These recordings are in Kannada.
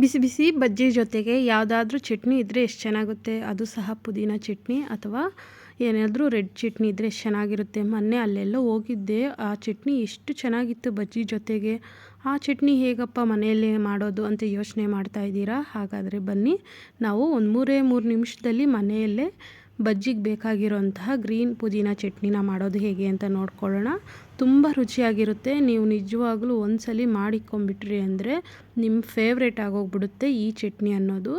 ಬಿಸಿ ಬಿಸಿ ಬಜ್ಜಿ ಜೊತೆಗೆ ಯಾವುದಾದ್ರೂ ಚಟ್ನಿ ಇದ್ದರೆ ಎಷ್ಟು ಚೆನ್ನಾಗುತ್ತೆ? ಅದು ಸಹ ಪುದೀನ ಚಟ್ನಿ ಅಥವಾ ಏನಾದರೂ ರೆಡ್ ಚಟ್ನಿ ಇದ್ದರೆ ಎಷ್ಟು ಚೆನ್ನಾಗಿರುತ್ತೆ? ಮೊನ್ನೆ ಅಲ್ಲೆಲ್ಲೋ ಹೋಗಿದ್ದೆ, ಆ ಚಟ್ನಿ ಎಷ್ಟು ಚೆನ್ನಾಗಿತ್ತು ಬಜ್ಜಿ ಜೊತೆಗೆ. ಆ ಚಟ್ನಿ ಹೇಗಪ್ಪ ಮನೆಯಲ್ಲೇ ಮಾಡೋದು ಅಂತ ಯೋಚನೆ ಮಾಡ್ತಾ ಇದ್ದೀರಾ? ಹಾಗಾದರೆ ಬನ್ನಿ, ನಾವು ಒಂದು ಮೂರೇ ಮೂರು ನಿಮಿಷದಲ್ಲಿ ಮನೆಯಲ್ಲೇ ಬಜ್ಜಿಗೆ ಬೇಕಾಗಿರೋಂತಹ ಗ್ರೀನ್ ಪುದೀನ ಚಟ್ನಿನ ಮಾಡೋದು ಹೇಗೆ ಅಂತ ನೋಡ್ಕೊಳ್ಳೋಣ. ತುಂಬ ರುಚಿಯಾಗಿರುತ್ತೆ. ನೀವು ನಿಜವಾಗ್ಲೂ ಒಂದ್ಸಲಿ ಮಾಡಿಕೊಂಬಿಟ್ರಿ ಅಂದರೆ ನಿಮ್ಮ ಫೇವ್ರೇಟ್ ಆಗೋಗ್ಬಿಡುತ್ತೆ ಈ ಚಟ್ನಿ ಅನ್ನೋದು.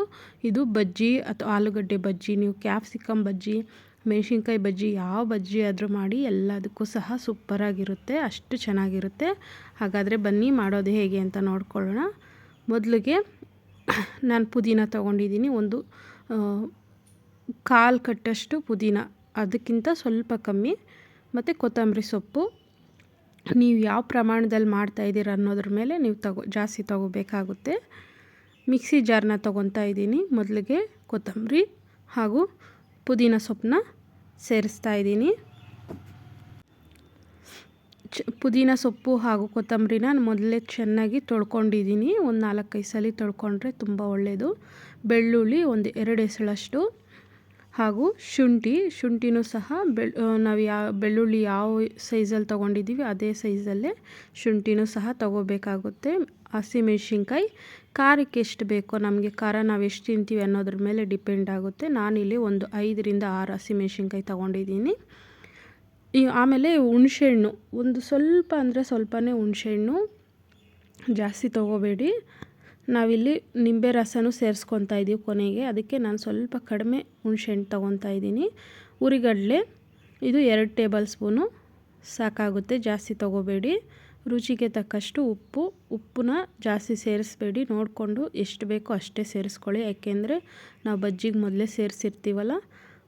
ಇದು ಬಜ್ಜಿ ಅಥವಾ ಆಲೂಗಡ್ಡೆ ಬಜ್ಜಿ, ನೀವು ಕ್ಯಾಪ್ಸಿಕಮ್ ಬಜ್ಜಿ, ಮೆಣಸಿನ್ಕಾಯಿ ಬಜ್ಜಿ, ಯಾವ ಬಜ್ಜಿ ಆದರೂ ಮಾಡಿ ಎಲ್ಲದಕ್ಕೂ ಸಹ ಸೂಪರಾಗಿರುತ್ತೆ, ಅಷ್ಟು ಚೆನ್ನಾಗಿರುತ್ತೆ. ಹಾಗಾದರೆ ಬನ್ನಿ ಮಾಡೋದು ಹೇಗೆ ಅಂತ ನೋಡ್ಕೊಳ್ಳೋಣ. ಮೊದಲಿಗೆ ನಾನು ಪುದೀನ ತೊಗೊಂಡಿದ್ದೀನಿ. ಒಂದು ಕಾಲು ಕಟ್ಟಷ್ಟು ಪುದೀನ. ಅದಕ್ಕಿಂತ ಸ್ವಲ್ಪ ಕಮ್ಮಿ. ಮತ್ತು ಕೊತ್ತಂಬರಿ ಸೊಪ್ಪು. ನೀವು ಯಾವ ಪ್ರಮಾಣದಲ್ಲಿ ಮಾಡ್ತಾಯಿದ್ದೀರ ಅನ್ನೋದ್ರ ಮೇಲೆ ನೀವು ತಗೋ, ಜಾಸ್ತಿ ತಗೋಬೇಕಾಗುತ್ತೆ. ಮಿಕ್ಸಿ ಜಾರ್ನ ತೊಗೊತಾ ಇದ್ದೀನಿ. ಮೊದಲಿಗೆ ಕೊತ್ತಂಬರಿ ಹಾಗೂ ಪುದೀನ ಸೊಪ್ಪನ್ನ ಸೇರಿಸ್ತಾ ಇದ್ದೀನಿ. ಚ, ಪುದೀನ ಸೊಪ್ಪು ಹಾಗೂ ಕೊತ್ತಂಬರಿನ ಮೊದಲೇ ಚೆನ್ನಾಗಿ ತೊಳ್ಕೊಂಡಿದ್ದೀನಿ. ಒಂದು ನಾಲ್ಕೈದು ಸಲ ತೊಳ್ಕೊಂಡ್ರೆ ತುಂಬ ಒಳ್ಳೆಯದು ಬೆಳ್ಳುಳ್ಳಿ ಒಂದು ಎರಡು ಎಸಳಷ್ಟು. ಹಾಗೂ ಶುಂಠಿ, ಶುಂಠಿನೂ ಸಹ ಬೆಳ್ ನಾವು ಯಾವ ಬೆಳ್ಳುಳ್ಳಿ ಯಾವ ಸೈಜಲ್ಲಿ ತೊಗೊಂಡಿದ್ದೀವಿ ಅದೇ ಸೈಜಲ್ಲೇ ಶುಂಠಿನೂ ಸಹ ತೊಗೋಬೇಕಾಗುತ್ತೆ. ಹಸಿಮೆಣ್ಸಿನ್ಕಾಯಿ ಖಾರಕ್ಕೆ ಎಷ್ಟು ಬೇಕೋ ನಮಗೆ ಖಾರ ನಾವು ಎಷ್ಟು ತಿಂತೀವಿ ಅನ್ನೋದ್ರ ಮೇಲೆ ಡಿಪೆಂಡ್ ಆಗುತ್ತೆ. ನಾನಿಲ್ಲಿ ಒಂದು ಐದರಿಂದ ಆರು ಹಸಿಮೆಣ್ಸಿನ್ಕಾಯಿ ತೊಗೊಂಡಿದ್ದೀನಿ. ಈ, ಆಮೇಲೆ ಹುಣಸೆಹಣ್ಣು, ಒಂದು ಸ್ವಲ್ಪ ಅಂದರೆ ಸ್ವಲ್ಪನೇ ಹುಣಸೆಹಣ್ಣು ಜಾಸ್ತಿ ತೊಗೋಬೇಡಿ. ನಾವಿಲ್ಲಿ ನಿಂಬೆ ರಸನೂ ಸೇರಿಸ್ಕೊತಾ ಇದ್ದೀವಿ ಕೊನೆಗೆ. ಅದಕ್ಕೆ ನಾನು ಸ್ವಲ್ಪ ಕಡಿಮೆ ಹುಣಸೆಹಣ್ಣು ತೊಗೊತಾ ಇದ್ದೀನಿ ಉರಿಗಡಲೆ, ಇದು ಎರಡು ಟೇಬಲ್ ಸ್ಪೂನು. ಸಾಕಾಗುತ್ತೆ, ಜಾಸ್ತಿ ತೊಗೋಬೇಡಿ. ರುಚಿಗೆ ತಕ್ಕಷ್ಟು ಉಪ್ಪು. ಉಪ್ಪನ್ನ ಜಾಸ್ತಿ ಸೇರಿಸ್ಬೇಡಿ. ನೋಡಿಕೊಂಡು ಎಷ್ಟು ಬೇಕೋ ಅಷ್ಟೇ ಸೇರಿಸ್ಕೊಳ್ಳಿ. ಯಾಕೆಂದರೆ ನಾವು ಬಜ್ಜಿಗೆ ಮೊದಲೇ ಸೇರಿಸಿರ್ತೀವಲ್ಲ,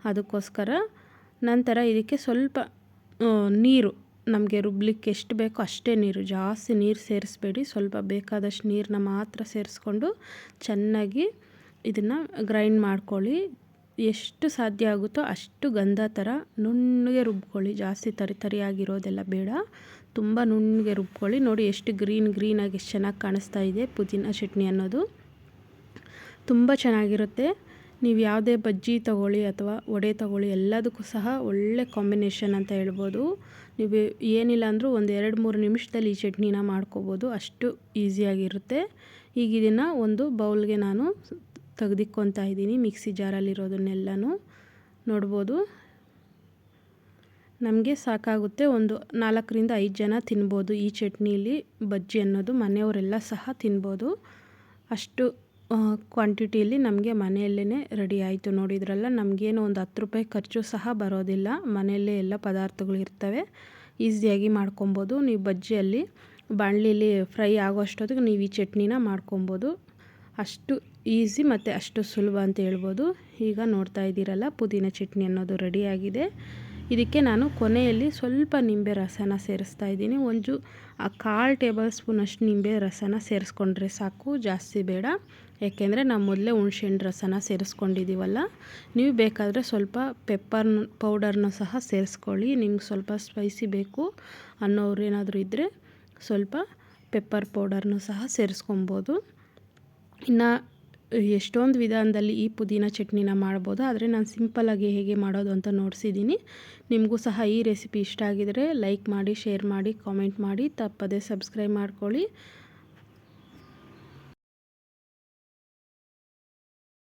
ಅದಕ್ಕೋಸ್ಕರ. ನಂತರ ಇದಕ್ಕೆ ಸ್ವಲ್ಪ ನೀರು. ನಮಗೆ ರುಬ್ಲಿಕ್ಕೆ ಎಷ್ಟು ಬೇಕೋ ಅಷ್ಟೇ ನೀರು, ಜಾಸ್ತಿ ನೀರು ಸೇರಿಸ್ಬೇಡಿ. ಸ್ವಲ್ಪ ಬೇಕಾದಷ್ಟು ನೀರನ್ನ ಮಾತ್ರ ಸೇರಿಸ್ಕೊಂಡು ಚೆನ್ನಾಗಿ ಇದನ್ನು ಗ್ರೈಂಡ್ ಮಾಡ್ಕೊಳ್ಳಿ. ಎಷ್ಟು ಸಾಧ್ಯ ಆಗುತ್ತೋ ಅಷ್ಟು ಗಂಧ ಥರ ನುಣ್ಣಗೆ ರುಬ್ಕೊಳ್ಳಿ. ಜಾಸ್ತಿ ತರಿ ತರಿಯಾಗಿರೋದೆಲ್ಲ ಬೇಡ. ತುಂಬ ನುಣ್ಣಗೆ ರುಬ್ಕೊಳ್ಳಿ. ನೋಡಿ ಎಷ್ಟು ಗ್ರೀನ್ ಗ್ರೀನಾಗಿ ಎಷ್ಟು ಚೆನ್ನಾಗಿ ಕಾಣಿಸ್ತಾ ಇದೆ ಪುದೀನ ಚಟ್ನಿ ಅನ್ನೋದು. ತುಂಬ ಚೆನ್ನಾಗಿರುತ್ತೆ. ನೀವು ಯಾವುದೇ ಬಜ್ಜಿ ತಗೊಳ್ಳಿ ಅಥವಾ ವಡೆ ತಗೊಳ್ಳಿ ಎಲ್ಲದಕ್ಕೂ ಸಹ ಒಳ್ಳೆ ಕಾಂಬಿನೇಷನ್ ಅಂತ ಹೇಳ್ಬೋದು. ನೀವು ಏನಿಲ್ಲ ಅಂದರೂ ಒಂದು ಎರಡು ಮೂರು ನಿಮಿಷದಲ್ಲಿ ಈ ಚಟ್ನಿನ ಮಾಡ್ಕೋಬೋದು. ಅಷ್ಟು ಈಸಿಯಾಗಿರುತ್ತೆ ಈಗ ಇದನ್ನು ಒಂದು ಬೌಲ್ಗೆ ನಾನು ತೆಗೆದಿಕ್ಕೊತಾ ಇದ್ದೀನಿ ಮಿಕ್ಸಿ ಜಾರಲ್ಲಿರೋದನ್ನೆಲ್ಲನೂ ನೋಡ್ಬೋದು. ನಮಗೆ ಸಾಕಾಗುತ್ತೆ ಒಂದು ನಾಲ್ಕರಿಂದ ಐದು ಜನ ತಿನ್ಬೋದು ಈ ಚಟ್ನಿಲಿ ಬಜ್ಜಿ ಅನ್ನೋದು ಮನೆಯವರೆಲ್ಲ ಸಹ ತಿನ್ಬೋದು. ಅಷ್ಟು ಕ್ವಾಂಟಿಟಿಯಲ್ಲಿ ನಮಗೆ ಮನೆಯಲ್ಲೇ ರೆಡಿ ಆಯಿತು. ನೋಡಿದ್ರಲ್ಲ, ನಮಗೇನು ಒಂದು ಹತ್ತು ರೂಪಾಯಿ ಖರ್ಚು ಸಹ ಬರೋದಿಲ್ಲ. ಮನೆಯಲ್ಲೇ ಎಲ್ಲ ಪದಾರ್ಥಗಳು ಇರ್ತವೆ. ಈಸಿಯಾಗಿ ಮಾಡ್ಕೊಬೋದು. ನೀವು ಬಜ್ಜಿಯಲ್ಲಿ, ಬಾಣಲಿಲಿ ಫ್ರೈ ಆಗೋ ಅಷ್ಟೊತ್ತಿಗೆ ನೀವು ಈ ಚಟ್ನಿನ ಮಾಡ್ಕೊಬೋದು. ಅಷ್ಟು ಈಸಿ ಮತ್ತು ಅಷ್ಟು ಸುಲಭ ಅಂತ ಹೇಳ್ಬೋದು. ಈಗ ನೋಡ್ತಾ ಇದ್ದೀರಲ್ಲ, ಪುದೀನ ಚಟ್ನಿ ಅನ್ನೋದು ರೆಡಿಯಾಗಿದೆ ಇದಕ್ಕೆ ನಾನು ಕೊನೆಯಲ್ಲಿ ಸ್ವಲ್ಪ ನಿಂಬೆ ರಸನ ಸೇರಿಸ್ತಾ ಇದ್ದೀನಿ. ಒಂದು ಕಾಲು ಟೇಬಲ್ ಸ್ಪೂನಷ್ಟು ನಿಂಬೆ ರಸನ ಸೇರಿಸ್ಕೊಂಡ್ರೆ ಸಾಕು, ಜಾಸ್ತಿ ಬೇಡ. ಏಕೆಂದರೆ ನಾವು ಮೊದಲೇ ಹುಣಸೆಹಣ್ಣು ರಸನ ಸೇರಿಸ್ಕೊಂಡಿದ್ದೀವಲ್ಲ, ನೀವು ಬೇಕಾದರೆ ಸ್ವಲ್ಪ ಪೆಪ್ಪರ್ ಪೌಡರ್ನ ಸಹ ಸೇರಿಸ್ಕೊಳ್ಳಿ. ನಿಮ್ಗೆ ಸ್ವಲ್ಪ ಸ್ಪೈಸಿ ಬೇಕು ಅನ್ನೋರು ಏನಾದರೂ ಇದ್ದರೆ ಸ್ವಲ್ಪ ಪೆಪ್ಪರ್ ಪೌಡರ್ನೂ ಸಹ ಸೇರಿಸ್ಕೊಬೋದು. ಇನ್ನು ಎಷ್ಟೊಂದು ವಿಧಾನದಲ್ಲಿ ಈ ಪುದೀನ ಚಟ್ನಿನ ಮಾಡ್ಬೋದು, ಆದರೆ ನಾನು ಸಿಂಪಲ್ಲಾಗಿ ಹೇಗೆ ಮಾಡೋದು ಅಂತ ನೋಡಿಸಿದ್ದೀನಿ ನಿಮಗೂ ಸಹ ಈ ರೆಸಿಪಿ ಇಷ್ಟ ಆಗಿದರೆ ಲೈಕ್ ಮಾಡಿ ಶೇರ್ ಮಾಡಿ ಕಾಮೆಂಟ್ ಮಾಡಿ, ತಪ್ಪದೇ ಸಬ್ಸ್ಕ್ರೈಬ್ ಮಾಡ್ಕೊಳ್ಳಿ.